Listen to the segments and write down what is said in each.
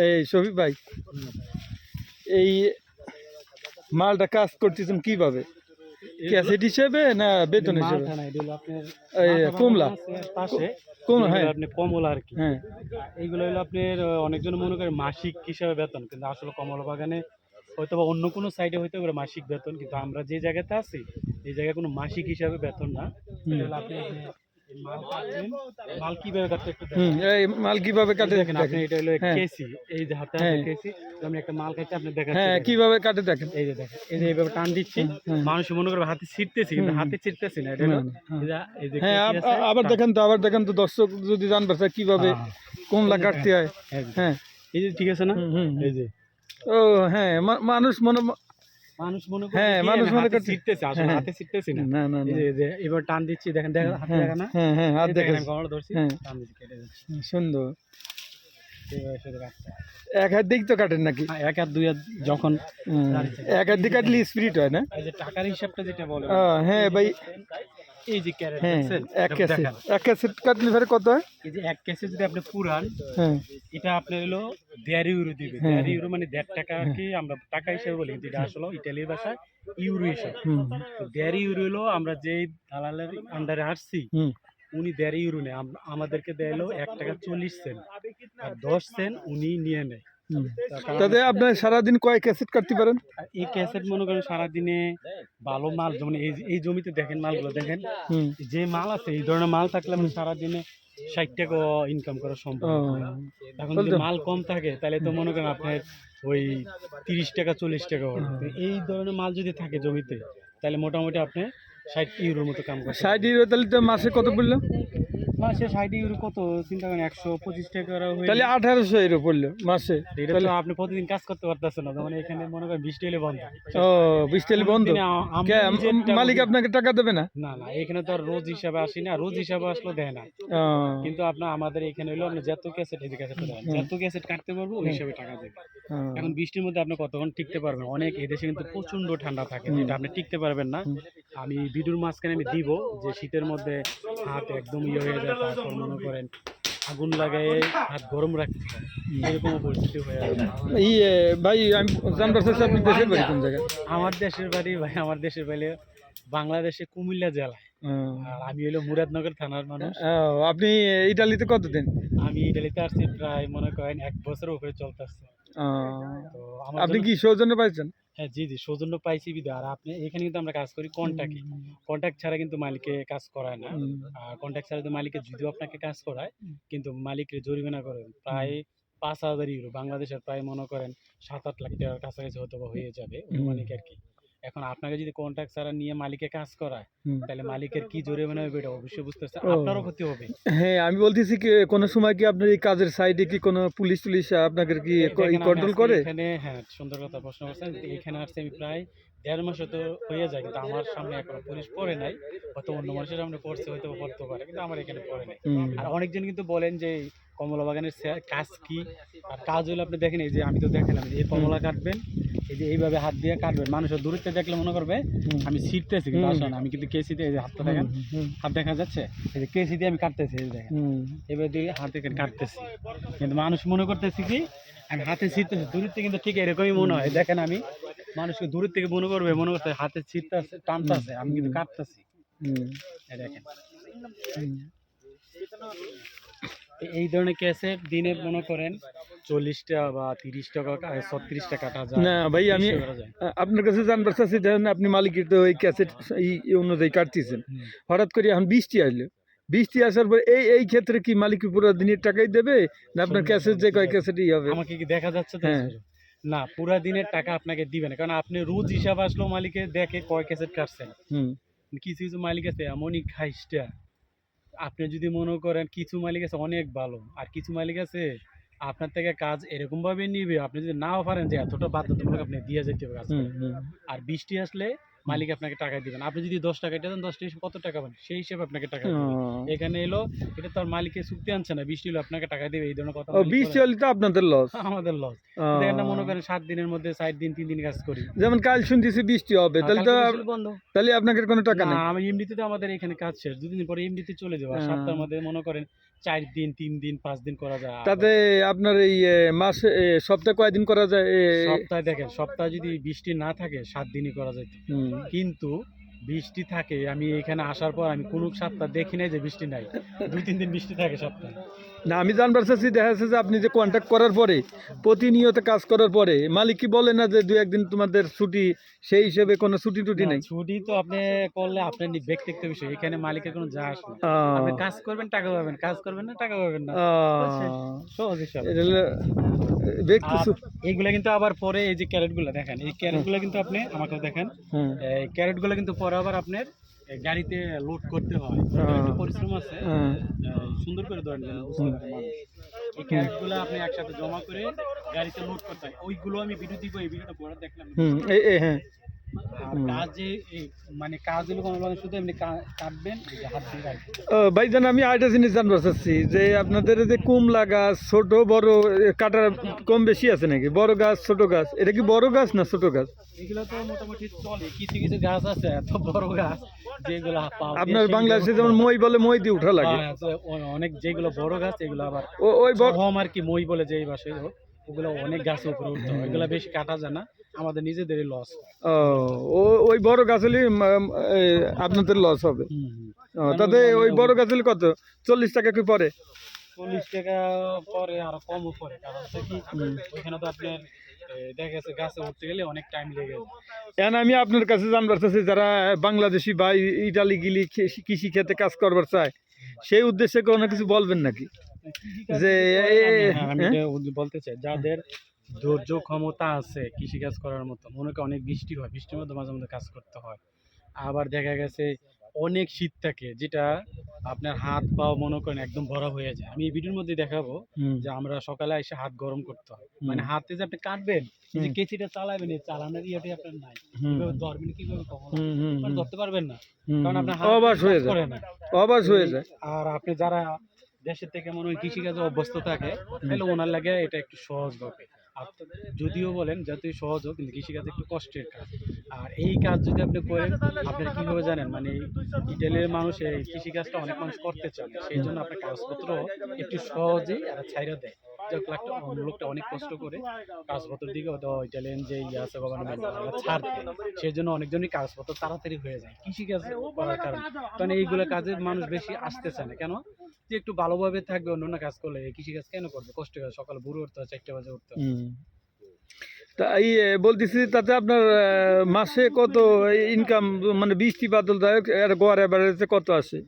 এই শফিক ভাই এই মালটা কাজ করতেছেন কীভাবে? ক্যাসেট হিসেবে না বেতন হিসেবে? কমলা। পাশে। হ্যাঁ। আপনি কমলা আর কি। হ্যাঁ। এইগুলো হলো আপনার অনেকজন মনে করে মাসিক হিসাবে বেতন কিন্তু আসলে কমলা বাগানে হয়তো বা অন্য কোনো সাইডে হয়তো পারে মাসিক বেতন কিন্তু আমরা যে জায়গাতে আছি এই জায়গায় কোনো মাসিক হিসাবে বেতন না। আপনি মাল কীভাবে কাটতে একটু হুম এই মাল কীভাবে কাটে দেখেন আপনি এটা হলো হ্যাঁ। কেসি এই যে হাতে হ্যাঁ। হাতে কেসি আমি একটা মাল কাটতে আপনি দেখাচ্ছি। হ্যাঁ কীভাবে কাটে দেখেন। এই যে দেখেন এই যে এইভাবে টান দিচ্ছি। মানুষ মনে করবে হাতে ছিটতেছি কিন্তু হাতে ছিটতেছি না এটা হ্যাঁ। এই যে- হ্যাঁ আবার দেখেন তো আবার দেখেন তো দর্শক যদি জানবে স্যার কীভাবে কমলা কাটতে হয়। হ্যাঁ। এই যে ঠিক আছে না। এই যে। ও হ্যাঁ মানুষ মনে মানুষ মনে করে হ্যাঁ, মানুষ মনে করছে- ছিটতেছি আসলে হ্যাঁ। হাতে ছিটতেছি না। না না এই যে- এবার টান দিচ্ছি দেখেন দেখেন হাতে হ্যাঁ দেখা না হ্যাঁ হ্যাঁ হাত দেখেন গলা ধরছি হ্যাঁ। টান দিচ্ছি কেটে যাচ্ছে সুন্দর। এক হাত দিক তো কাটেন নাকি? এক হাত দুই হাত যখন এক হাত দিক কাটলে স্পিরিট হয় না? টাকার হিসাবটা যেটা বলে হ্যাঁ ভাই। এই যে ক্যারেট হ্যাঁ দেখছেন? এক কাটলে ফেরে কত হয়? এই যে এক কেসে যদি আপনি পুরান হ্যাঁ। এটা আপনার হলো দেড় ইউরো দিবে হ্যাঁ, দেড় ইউরো মানে দেড় টাকা কি আমরা টাকা হিসেবে বলি এটা আসলে ইটালির ভাষায় ইউরো হিসাব। দেড় ইউরো হলো আমরা যেই দালালের আন্ডারে আসছি উনি দেড় ইউরো নেয়। আম- আমাদেরকে দেয় হলো এক টাকা চল্লিশ সেন্ট আর দশ সেন্ট উনি নিয়ে নেয়। তাতে আপনার সারাদিন কয় ক্যাসেট কাটতে পারেন? এই ক্যাসেট মনে করেন সারাদিনে ভালো মাল যেমন এই এই জমিতে দেখেন মালগুলো দেখেন? যে মাল আছে এই ধরনের মাল থাকলে আমরা সারাদিনে ষাট টাকা ইনকাম করা সম্ভব এখন যদি মাল কম থাকে তাহলে তো মনে করেন আপনার ওই তিরিশ টাকা চল্লিশ টাকা এই ধরনের মাল যদি থাকে জমিতে তাহলে মোটামুটি আপনি ষাট ইউরোর মতো কাম করতে ষাট ইউরো তাহলে তো মাসে কত পড়ল? মাসে ষাট ইউরো কত? চিন্তা করেন একশো পঁচিশ টাকা তাহলে আঠারোশো ইউরো পড়ল মাসে। এটা তো আপনি প্রতিদিন কাজ করতে পারতেছেন না যেমন এখানে মনে করেন বৃষ্টি হলে বন্ধ। ও বিশ তেল বন্ধ? মালিক আপনাকে টাকা দেবে না? না না এখানে তো আর রোজ হিসাবে আসি না রোজ হিসাবে আসলে দেয় না। কিন্তু আপনার আমাদের এখানে হলো আপনি যত ক্যাসেট ক্যাসেট যত ক্যাসেট কাটতে পারব ওই হিসাবে টাকা দেবে। এখন বৃষ্টির মধ্যে আপনি কতক্ষণ টিকতে পারবেন? অনেক এদেশে কিন্তু প্রচণ্ড ঠান্ডা থাকে যেটা আপনি টিকতে পারবেন না। আমি ভিডিওর মাঝখানে আমি দিব যে শীতের মধ্যে হাত একদম ইয়ে হয়ে যায় তারপর মনে করেন আগুন লাগায় হাত গরম রাখতে এরকম পরিস্থিতি হয়ে যায়। ভাই আমি জানবার চাচ্ছি আপনি দেশের বাড়ি কোন জায়গায়? আমার দেশের বাড়ি ভাই আমার দেশের বাড়ি বাংলাদেশে কুমিল্লা জেলায়। আর আমি হলো মুরাদনগর থানার মানুষ। আপনি ইটালিতে কতদিন? আমি ইটালিতে আসছি প্রায় মনে করেন এক বছর উপরে চলতেছে ও, তো আমার আপনি জন্য- কি সৌজন্য পাইছেন? হ্যাঁ জি জি সৌজন্য পাইছি বিধা আর আপনি এখানে কিন্তু আমরা কাজ করি কন্ট্যাক্টে কন্ট্যাক্ট ছাড়া কিন্তু মালিকে কাজ করায় না। কন্ট্যাক্ট ছাড়া তো মালিকের যদিও আপনাকে কাজ করায় কিন্তু মালিকের জরিমানা করেন। প্রায় পাঁচ হাজার ইউরো বাংলাদেশের প্রায় মনে করেন সাত আট লাখ টাকার কাছাকাছি হয়তো বা হয়ে যাবে। অনুমানিক আর কি। এখন আপনাকে যদি কন্ট্যাক্ট ছাড়া নিয়ে মালিকে কাজ করায় তাহলে মালিকের কি জরিমানা হবে এটা অবশ্যই বুঝতে পারছে। ও। আপনারও ক্ষতি হবে। হ্যাঁ আমি বলতেছি কি কোনো সময় কি আপনার এই কাজের সাইডে কি কোনো পুলিশ টুলিশ আপনাকে কি কন্ট্রোল করে? এখানে হ্যাঁ সুন্দর কথা প্রশ্ন করছেন। এখানে আসছে আমি প্রায় দেড় মাস তো হয়ে যায় কিন্তু আমার সামনে এখনও পুলিশ পড়ে নাই। হয়তো অন্য মানুষের সামনে পড়ছে হয়তো পড়তে পারে কিন্তু আমার এখানে পড়ে নাই। আর অনেকজন কিন্তু বলেন যে কমলা বাগানের কাজ কি? আর কাজ হলো আপনি দেখেন এই যে আমি তো দেখালাম এই কমলা কাটবেন এই যে এইভাবে হাত দিয়ে কাটবেন। মানুষের দূরত্বে দেখলে মনে করবে আমি ছিটতেছি কিন্তু। আসলে আমি কিন্তু কেসি দিয়ে এই যে হাতটা দেখেন হাত দেখা যাচ্ছে? এই যে কেসি দিয়ে আমি কাটতেছি এই যে দেখেন। এবার দিয়ে হাত করে কাটতেছি। কিন্তু মানুষ মনে করতেছি কি আমি হাতে ছিটতেছি দূরত্বে কিন্তু ঠিক এরকমই মনে হয়। দেখেন আমি মানুষকে দূরের থেকে মনে করবে মনে করতে হাতে ছিটতেছে টানতেছে আমি কিন্তু কাটতেছি। দেখেন। এই ধরনের ক্যাসেট দিনে মনে করেন চল্লিশটা বা তিরিশ টাকা ছত্রিশ টাকা কাটা যায়। না ভাই আমি আপনার কাছে জানবার চাচ্ছি ধরেন আপনি মালিকের তো এই ক্যাসেট এই অনুযায়ী কাটতেছেন। হঠাৎ করে এখন বৃষ্টি আসলো। বৃষ্টি আসার পর এই এই ক্ষেত্রে কি মালিক পুরো দিনের টাকাই দেবে? না আপনার ক্যাসেট যে কয় ক্যাসেটই হবে? আমাকে কি দেখা যাচ্ছে হ্যাঁ। না পুরা দিনের টাকা আপনাকে দিবে না। কারণ আপনি রোজ হিসাব আসলেও মালিকে দেখে কয় ক্যাসেট কাটছেন। কিছু কিছু মালিক আছে এমনই খাইস্টা। আপনি যদি মনে করেন কিছু মালিক আছে অনেক ভালো। আর কিছু মালিক আছে আপনার থেকে কাজ এরকম ভাবে নিবে আপনি যদি নাও পারেন যে এতটা বাধ্যতামূলক আপনি দিয়ে যেতে হবে আর বৃষ্টি আসলে মালিক আপনাকে টাকা দিবেন। আপনি যদি দশ টাকা দেন দশটা হিসেবে কত টাকা পাবেন? সেই হিসেবে আপনাকে টাকা এখানে এলো এটা তো আর মালিকের চুক্তি আনছে না। বৃষ্টি হলো আপনাকে টাকা দেবে এই ধরনের কথা বৃষ্টি হলে তো আপনাদের লস আমাদের লস দেখেন না মনে করেন সাত দিনের মধ্যে ষাট দিন তিন দিন কাজ করি। যেমন কাল শুনতেছি বৃষ্টি হবে তাহলে তো তাহলে আপনাদের কোনো টাকা নেই। আমি এমনিতে তো আমাদের এখানে কাজ শেষ। দুদিন পরে এমনিতে চলে যাব। আর হ্যাঁ। সপ্তাহের মধ্যে মনে করেন চার দিন তিন দিন পাঁচ দিন করা যায়। তাতে আপনার এই মাসে সপ্তাহে কয়দিন করা যায়? সপ্তাহে দেখেন সপ্তাহে যদি বৃষ্টি না থাকে সাত দিনই করা যায়। কিন্তু বৃষ্টি থাকে আমি এখানে আসার পর আমি কোনো সপ্তাহ দেখি নাই যে বৃষ্টি নাই। দুই তিন দিন বৃষ্টি থাকে সপ্তাহে। না আমি জানবার চাচ্ছি দেখা যাচ্ছে যে আপনি যে কন্ট্যাক্ট করার পরে প্রতিনিয়ত কাজ করার পরে মালিক কি বলে না যে দু একদিন তোমাদের ছুটি সেই হিসেবে কোনো ছুটি টুটি নেই? ছুটি তো আপনি করলে আপনার ব্যক্তিগত বিষয় এখানে মালিকের কোনো যা আসে না আহ, আপনি কাজ করবেন টাকা পাবেন কাজ করবেন না টাকা পাবেন না। সহজ হিসাব। এইগুলা কিন্তু আবার পরে এই যে ক্যারেটগুলো দেখেন এই ক্যারেটগুলো কিন্তু আপনি আমাকে দেখেন। এই ক্যারেটগুলো কিন্তু পরে আবার আপনার গাড়িতে লোড করতে হয়। পরিশ্রম আছে। হ্যাঁ, সুন্দর করে ধরেন এই ক্যারেটগুলো আপনি একসাথে জমা করে গাড়িতে লোড করতে হয়। ওইগুলো আমি ভিডিও দিব এই ভিডিওটা পরে দেখলাম। হ্যাঁ। মানে ভাইজান আমি আরেকটা জিনিস জানবার চাচ্ছি যে আপনাদের যে কুমলা গাছ ছোট বড় কাটার কম বেশি আছে নাকি? বড় গাছ ছোট গাছ এটা কি বড় গাছ না ছোট গাছ? এগুলো তো মোটামুটি চলে কিছু কিছু গাছ আছে এত বড় গাছ যেগুলো আপনার বাংলাদেশে যেমন মই বলে মই দিয়ে উঠা লাগে। হ্যাঁ, অনেক যেগুলো বড় গাছ এগুলো আবার ওই আর কি মই বলে যে এই ওগুলো অনেক গাছ উপরে উঠতে এগুলো বেশি কাটা যায় না। আমাদের নিজেদেরই লস ও ওই বড় গাছ হলে উম, এ, আপনাদের লস হবে। তাতে ওই বড় গাছ হলে কত? চল্লিশ টাকা কি পরে চল্লিশ টাকা পরে আরও কমও পরে কারণ ওইখানে তো আপনার দেখা গেছে গাছে উঠতে গেলে অনেক টাইম লেগে এখন আমি আপনার কাছে জানবার চাচ্ছি যারা বাংলাদেশি বা ইটালি গিলি কৃষি- কৃষি ক্ষেত্রে কাজ করবার চায় সেই উদ্দেশ্যে কোনো কিছু বলবেন নাকি? যে হ্যাঁ, হ্যাঁ? বলতে চাই যাদের ধৈর্য ক্ষমতা আছে কৃষিকাজ করার মতো। মনে করেন অনেক বৃষ্টি হয় বৃষ্টির মধ্যে মাঝে মধ্যে কাজ করতে হয়। আবার দেখা গেছে অনেক শীত থাকে যেটা আপনার হাত পাও মনে করেন একদম ভরা হয়ে যায়। আমি এই ভিডিওর মধ্যে দেখাবো যে আমরা সকালে এসে হাত গরম করতে হয়। মানে হাতে যে আপনি কাটবেন যে কেচিটা চালাবেন এই চালানোর ইয়েটাই আপনার নাই। কীভাবে ধরবেন কীভাবে কখন হুম, হুম, মানে ধরতে পারবেন না। কারণ আপনার হাত অবাস হয়ে যায়। অবাস হয়ে যায়। আর আপনি যারা দেশের থেকে মনে হয় কৃষিকাজে অভ্যস্ত থাকে তাহলে ওনার লাগে এটা একটু সহজ হবে যদিও বলেন যতই সহজ হোক কিন্তু কৃষিকাজ একটু কষ্টের কাজ। আর এই কাজ যদি আপনি করেন, আপনারা কীভাবে জানেন? মানে ইটালির মানুষ এই কৃষিকাজটা অনেক মানুষ করতে চান, সেই জন্য আপনার কাগজপত্র একটু সহজেই আর ছাইরা দেয়। যে লোকটা অনেক কষ্ট করে কাগজপত্র দিকে হয়তো ইটালিয়ান যে ইয়ে আছে গভর্নমেন্ট ছাড় দেয়। সেই জন্য অনেকজনই কাগজপত্র তাড়াতাড়ি হয়ে যায় কৃষিকাজ করার কারণে। কারণ এইগুলো কাজে মানুষ বেশি আসতে চায় না। কেন? যে একটু ভালোভাবে থাকবে অন্য কাজ করলে এই কৃষিকাজ কেন করবে? কষ্ট করে সকালে বুড়ো উঠতে হয় চারটে বাজে উঠতে হয়। তা এই বলতেছি তাতে আপনার মাসে কত ইনকাম মানে বৃষ্টি বাদল দায়ক গড় এভারেজে কত আসে?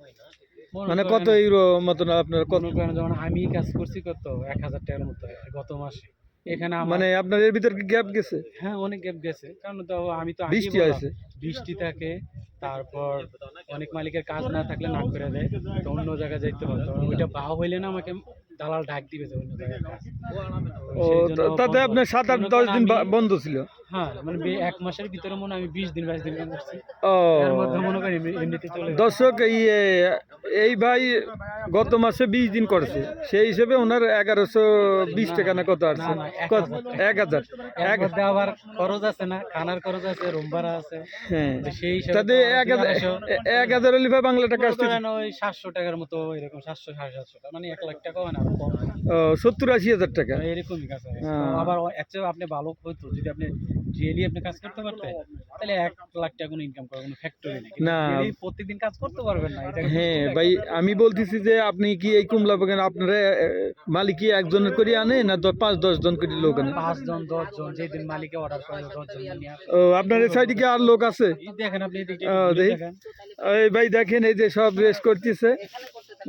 মানে কত ইউরো মতন আপনার কত? মনে যেমন আমি কাজ করছি কত? এক হাজার টাকার মতো গত মাসে। এখানে মানে আপনার এর ভিতর গ্যাপ গেছে? হ্যাঁ অনেক গ্যাপ গেছে। কারণ তো আমি তো বৃষ্টি আছে বৃষ্টি থাকে তারপর অনেক মালিকের কাজ না থাকলে না করে দেয় তো অন্য জায়গায় যাইতে হয়। তো ওইটা বা হইলে না আমাকে দালাল ডাক দিবে যে অন্য জায়গায় ও তাতে। আপনার সাত আট দশ দিন বন্ধ ছিল। হ্যাঁ মানে এক মাসের ভিতরে মনে আমি বিশ দিন বাইশ দিন করছি। ও। এর মধ্যে করেন এমনি- এমনিতে চলে যায়। দর্শক এই এই ভাই গত মাসে বিশ দিন করেছে। সেই হিসেবে ওনার এগারোশো বিশ টাকা না কত আসছে? এক হাজার। আবার খরচ আছে না খানার খরচ আছে রুম ভাড়া আছে। হ্যাঁ। সেই এক হাজার এক হাজার হলে ভাই বাংলা টাকা আসছে ওই সাতশো টাকার মতো এরকম সাতশো সাড়ে সাতশো মানে এক লাখ টাকা হয় না সত্তর আশি হাজার টাকা। এরকমই কাজ হয়। আবার আপনি ভালো হতো যদি আপনি ডেলি আপনি কাজ করতে পারতেন তাহলে এক লাখ টাকা কোনো ইনকাম করার কোনো ফ্যাক্টরি নেই। না। প্রত্যেকদিন কাজ করতে পারবেন না। এটা হ্যাঁ ভাই আমি বলতেছি যে আপনি কি এই কুমলা বাগান আপনারা মালিক কি একজনের করে আনে না পাঁচ দশ জন করে লোক আনে? পাঁচজন দশজন যেদিন মালিকে অর্ডার করে দশজন নিয়ে ও আপনার এই সাইডে কি আর লোক আছে? এই দেখেন আপনি দেখেন। এই ভাই দেখেন এই যে সব রেস্ট করতেছে।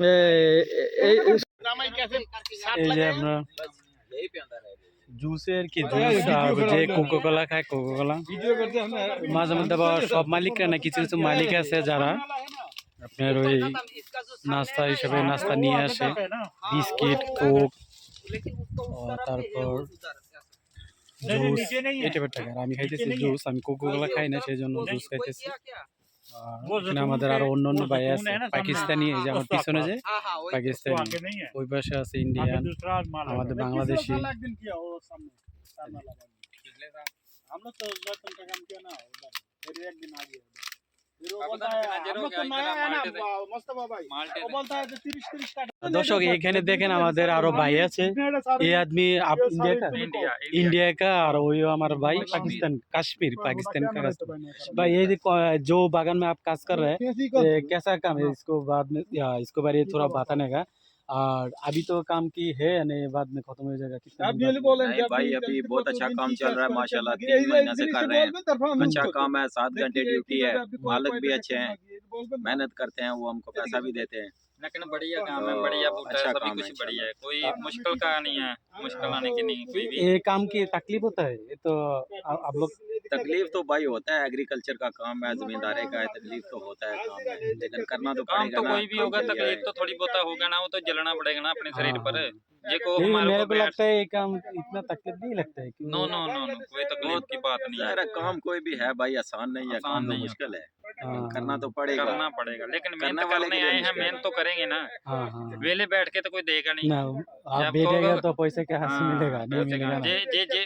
এ, এই এই- এই যে আপনার জুসের কি জুস আর যে কোকো কোলা খায় কোকো কোলা মাঝে মধ্যে আবার সব মালিকরা না কিছু কিছু মালিক আছে যারা আপনার ওই নাস্তা হিসেবে নাস্তা নিয়ে আসে বিস্কিট কোক তারপর জুস। টাইপের টাকা। আমি খাইতেছি জুস আমি কোকো কোলা খাই না সেই জন্য জুস খাইতেছি। এখানে আমাদের আরও অন্য অন্য ভাই আছে পাকিস্তানি এই যে আমার পিছনে যে পাকিস্তানি ওই পাশে আছে ইন্ডিয়ান আমাদের বাংলাদেশি। আমরা তো একদিন আগে দর্শক এখানে দেখেন আমাদের আরো ভাই আছে ये आदमी आप इंडिया का इंडिया का और वो हमारा भाई पाकिस्तान कश्मीर पाकिस्तान का कश्मीर। भाई ये देखो जो बागान में आप काज कर रहे हैं ये कैसा काम है इसको बाद में या इसको बारे में थोड़ा बताने का और अभी तो काम की है यानी नहीं बाद में खत्म हो जाएगा कितना आप ये बाद? बोलें भाई अभी बहुत अच्छा काम चल रहा है माशाल्लाह तीन महीने से कर रहे हैं। अच्छा काम है सात घंटे ड्यूटी है मालिक भी अच्छे हैं मेहनत करते हैं वो हमको पैसा भी देते हैं। लेकिन बढ़िया काम है बढ़िया बूटा अच्छा है सभी कुछ बढ़िया है कोई मुश्किल का नहीं है मुश्किल आने की नहीं कोई भी। ये काम की तकलीफ़ होता है ये तो आप लोग तकलीफ़ तो भाई होता है एग्रीकल्चर का काम है जमींदारे का है तकलीफ़ तो होता है काम में लेकिन करना तो काम तो कोई भी होगा तकलीफ़ तो थोड़ी बहुत होगा ना वो तो जलना पड़ेगा ना अपने शरीर हाँ, पर हाँ। ये को मेरे को लगता है ये काम इतना तकलीफ़ नहीं लगता है नो नो नो नो कोई तकलीफ़ की बात नहीं है। काम कोई भी है भाई आसान नहीं है आसान काम तो नहीं मुश्किल है। हाँ, करना हाँ, तो पड़ेगा। करना पड़ेगा लेकिन मेहनत करने आए हैं मेहनत तो करेंगे ना। हाँ हाँ। वेले बैठ के तो कोई देगा नहीं। आप तो पैसे के हाथ हाँ, मिलेगा? नहीं मिलेगा जे जे जे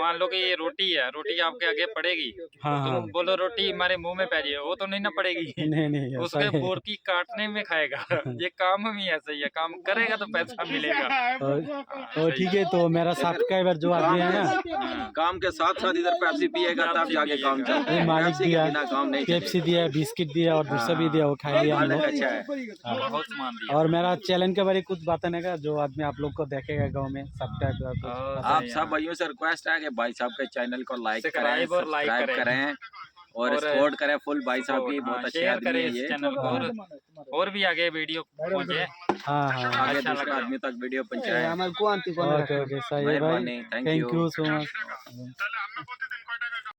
मान लो कि ये रोटी है रोटी आपके आगे पड़ेगी। हाँ तो हाँ। बोलो रोटी हमारे मुँह में पैजिए वो तो नहीं ना पड़ेगी। नहीं नहीं उसके है। काटने में खाएगा। ये काम भी ऐसा ही है काम करेगा तो पैसा मिलेगा। हाँ, और सही ठीक है तो मेरा सब्सक्राइबर जो आदमी है ना। हाँ, काम के साथ साथ इधर पेप्सी पिएगा तब जाके काम है। मालिक दिया, बिना काम नहीं पेप्सी दिया बिस्किट दिया और दूसरा भी हाँ। दिया वो खाए लिया हम लोग। अच्छा है। दिया और मेरा चैलेंज के बारे में कुछ बताने का जो आदमी आप लोग को देखेगा गाँव में सब्सक्राइब आप हाँ। सब भाइयों से रिक्वेस्ट है कि भाई साहब के चैनल को लाइक करें सब्सक्राइब करें। और सपोर्ट करें फुल भाई साहब की हाँ, बहुत अच्छे शेयर आदमी करें है चैनल को और और भी आगे वीडियो पहुँचे हाँ हाँ आगे अच्छा दूसरे आदमी तक वीडियो पहुँचाए। ओके ओके सही है भाई। Thank you so much